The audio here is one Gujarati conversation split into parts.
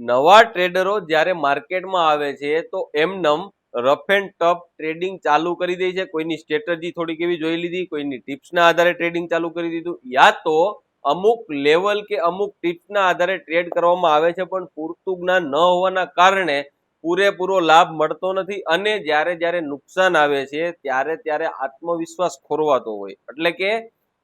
નવા ટ્રેડરો જ્યારે માર્કેટમાં આવે છે, તો એમનમ રફ એન્ડ ટફ ટ્રેડિંગ ચાલુ કરી દે છે. કોઈની સ્ટ્રેટજી થોડીક એવી જોઈ લીધી, કોઈની ટિપ્સના આધારે ટ્રેડિંગ ચાલુ કરી દીધું. યા તો અમુક લેવલ કે અમુક ટિપ્સના આધારે ટ્રેડ કરવામાં આવે છે, પણ પૂરતું જ્ઞાન ન હોવાના કારણે પૂરેપૂરો લાભ મળતો નથી અને જ્યારે જ્યારે નુકસાન આવે છે, ત્યારે ત્યારે આત્મવિશ્વાસ ખોરવાતો હોય. એટલે કે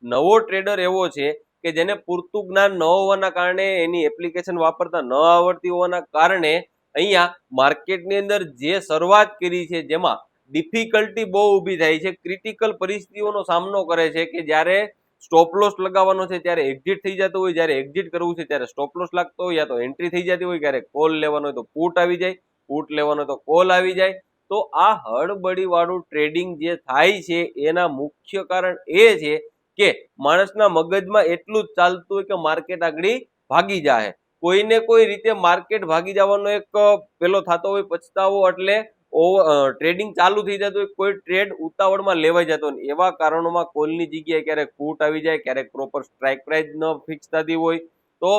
નવો ટ્રેડર એવો છે કે જેને પૂરતું જ્ઞાન ન હોવાના કારણે એની એપ્લિકેશન વાપરતા ન આવડતી હોવાના કારણે અહીંયા માર્કેટની અંદર જે શરૂઆત કરી છે જેમાં ડિફિકલ્ટી બહુ ઊભી થાય છે ક્રિટિકલ પરિસ્થિતિઓનો સામનો કરે છે કે જ્યારે સ્ટોપ લોસ લગાવવાનો છે, ત્યારે એક્ઝિટ થઈ જતો હોય, જ્યારે એક્ઝિટ કરવું છે, ત્યારે સ્ટોપ લોસ લાગતો હોય યા તો એન્ટ્રી થઈ જતી હોય, ક્યારેક કોલ લેવાનો હોય તો પુટ આવી જાય પુટ લેવાનો તો કોલ આવી જાય. તો આ હળબડીવાળું ટ્રેડિંગ જે થાય છે, એના મુખ્ય કારણ એ છે કે માણસના મગજમાં એટલું જ ચાલતું હોય કે માર્કેટ આગળ ભાગી જાય. કોઈને કોઈ રીતે માર્કેટ ભાગી જવાનો એક પેલો થતો હોય પછતાવો એટલે ટ્રેડિંગ ચાલુ થઈ જતું હોય, કોઈ ટ્રેડ ઉતાવળમાં લેવાઈ જતો હોય. એવા કારણોમાં કોલની જગ્યાએ ક્યારેક ફૂટ આવી જાય, ક્યારેક પ્રોપર સ્ટ્રાઇક પ્રાઇસ ન ફિક્સ થતી હોય, તો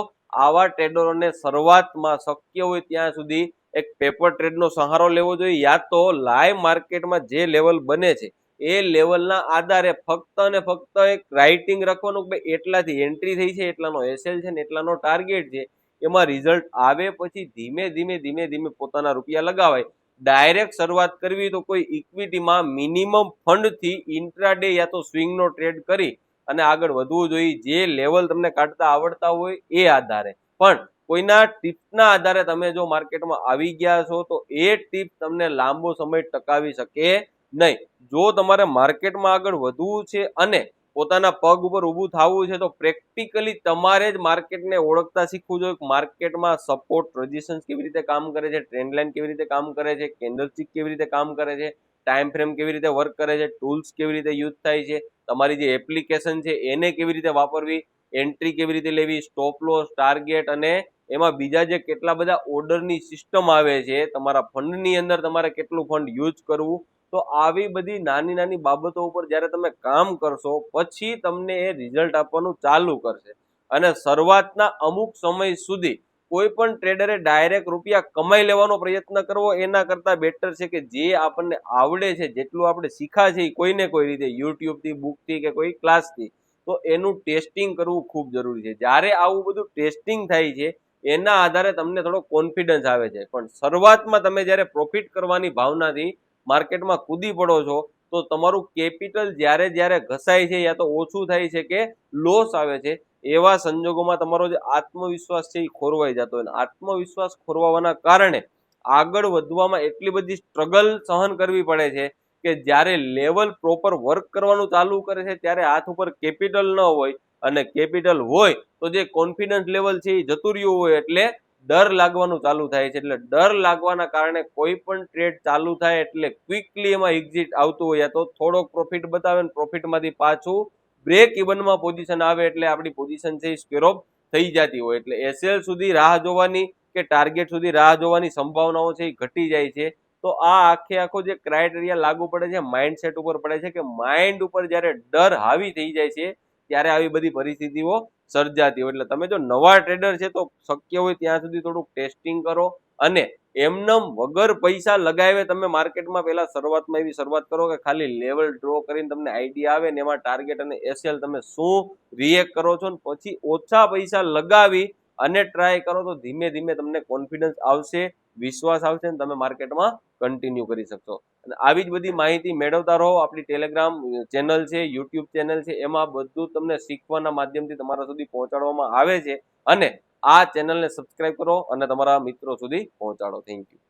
આવા ટ્રેડરોને શરૂઆતમાં શક્ય હોય ત્યાં સુધી એક પેપર ટ્રેડનો સહારો લેવો જોઈએ. યા તો લાઈવ માર્કેટમાં જે લેવલ બને છે એ લેવલના આધારે ફક્ત અને ફક્ત એક રાઇટિંગ રાખવાનું કે ભાઈ એટલાથી એન્ટ્રી થઈ છે, એટલાનો એસએલ છે ને એટલાનો ટાર્ગેટ છે, એમાં રિઝલ્ટ આવે પછી ધીમે ધીમે ધીમે ધીમે પોતાના રૂપિયા લગાવાય. ડાયરેક્ટ શરૂઆત કરવી તો કોઈ ઇક્વિટીમાં મિનિમમ ફંડથી ઇન્ટ્રાડે યા તો સ્વિંગનો ટ્રેડ કરી અને આગળ વધવું જોઈએ. જે લેવલ તમને કાઢતા આવડતા હોય એ આધારે. પણ કોઈના ટિપ્સના આધારે તમે જો માર્કેટમાં આવી ગયા છો તો એ ટીપ તમને લાંબો સમય ટકાવી શકે નહીં. જો તમારે માર્કેટમાં આગળ વધવું છે અને પોતાના પગ ઉપર ઊભું થવું છે, તો પ્રેક્ટિકલી તમારે જ માર્કેટને ઓળખતા શીખવું જોઈએ માર્કેટમાં સપોર્ટ, રજિસ્ટન્સ કેવી રીતે કામ કરે છે, ટ્રેન્ડ લાઇન કેવી રીતે કામ કરે છે કેન્ડલસ્ટિક કેવી રીતે કામ કરે છે, ટાઈમ ફ્રેમ કેવી રીતે વર્ક કરે છે, ટૂલ્સ કેવી રીતે યુઝ થાય છે, તમારી જે એપ્લિકેશન છે એને કેવી રીતે વાપરવી, એન્ટ્રી કેવી રીતે લેવી, સ્ટોપ લોસ, ટાર્ગેટ અને એમાં બીજા જે કેટલા બધા ઓર્ડરની સિસ્ટમ આવે છે, તમારા ફંડની અંદર તમારે કેટલું ફંડ યુઝ કરવું તો આવી બધી નાની નાની બાબતો ઉપર જ્યારે તમે કામ કરશો, પછી તમને એ રિઝલ્ટ આપવાનું ચાલુ કરશે. અને શરૂઆતના અમુક સમય સુધી કોઈ પણ ટ્રેડરે ડાયરેક્ટ રૂપિયા કમાઈ લેવાનો પ્રયત્ન કરવો, એના કરતાં બેટર છે કે જે આપણને આવડે છે, જેટલું આપણે શીખા છે કોઈને કોઈ રીતે, યુટ્યુબથી બુકથી કે કોઈ ક્લાસથી તો એનું ટેસ્ટિંગ કરવું ખૂબ જરૂરી છે. જ્યારે આવું બધું ટેસ્ટિંગ થાય છે, એના આધારે તમને થોડો કોન્ફિડન્સ આવે છે. પણ શરૂઆતમાં તમે જ્યારે પ્રોફિટ કરવાની ભાવનાથી માર્કેટમાં કૂદી પડો છો, તો તમારું કેપિટલ જ્યારે જ્યારે ઘસાય છે યા તો ઓછું થાય છે કે લોસ આવે છે, એવા સંજોગોમાં તમારો જે આત્મવિશ્વાસ છે એ ખોરવાઈ જતો હોય. આત્મવિશ્વાસ ખોરવાના કારણે આગળ વધવામાં એટલી બધી સ્ટ્રગલ સહન કરવી પડે છે કે જ્યારે લેવલ પ્રોપર વર્ક કરવાનું ચાલુ કરે છે, ત્યારે હાથ ઉપર કેપિટલ ન હોય અને કેપિટલ હોય તો જે કોન્ફિડન્સ લેવલ છે એ જતું રહ્યું હોય એટલે ડર લાગવાનું ચાલુ થાય છે. એટલે ડર લાગવાના કારણે કોઈ પણ ટ્રેડ ચાલુ થાય એટલે ક્વિકલી એમાં એક્ઝિટ આવતું હોય તો થોડોક પ્રોફિટ બતાવે ને પ્રોફિટમાંથી પાછું બ્રેક ઇવનમાં પોઝિશન આવે એટલે આપણી પોઝિશન છે એ સ્કેરોપ થઈ જતી હોય. એટલે એસએલ સુધી રાહ જોવાની કે ટાર્ગેટ સુધી રાહ જોવાની સંભાવનાઓ છે એ ઘટી જાય છે. તો આ આખે આખો જે ક્રાઇટેરિયા લાગુ પડે છે માઇન્ડસેટ ઉપર પડે છે કે માઇન્ડ ઉપર જ્યારે ડર હાવી થઈ જાય છે, ત્યારે આવી બધી પરિસ્થિતિઓ સર્જાતી હોય. એટલે તમે જો નવા ટ્રેડર છે તો શક્ય હોય ત્યાં સુધી થોડુંક ટેસ્ટિંગ કરો અને એમનેમ વગર પૈસા લગાવે તમે માર્કેટમાં પહેલા શરૂઆતમાં એવી શરૂઆત કરો કે ખાલી લેવલ ડ્રો કરીને તમને આઈડિયા આવે ને એમાં ટાર્ગેટ અને એસએલ તમે શું રિએક્ટ કરો છો ને પછી ઓછા પૈસા લગાવી અને ટ્રાય કરો તો ધીમે ધીમે તમને કોન્ફિડન્સ આવશે, વિશ્વાસ આવશે ને તમે માર્કેટમાં કન્ટિન્યુ કરી શકશો. આવી જ બધી માહિતી મેળવતા રહો. આપણી ટેલિગ્રામ ચેનલ છે યુટ્યુબ ચેનલ છે, એમાં બધું તમને શીખવાના માધ્યમથી તમારા સુધી પહોંચાડવામાં આવે છે. અને આ ચેનલને સબસ્ક્રાઇબ કરો અને તમારા મિત્રો સુધી પહોંચાડો. Thank you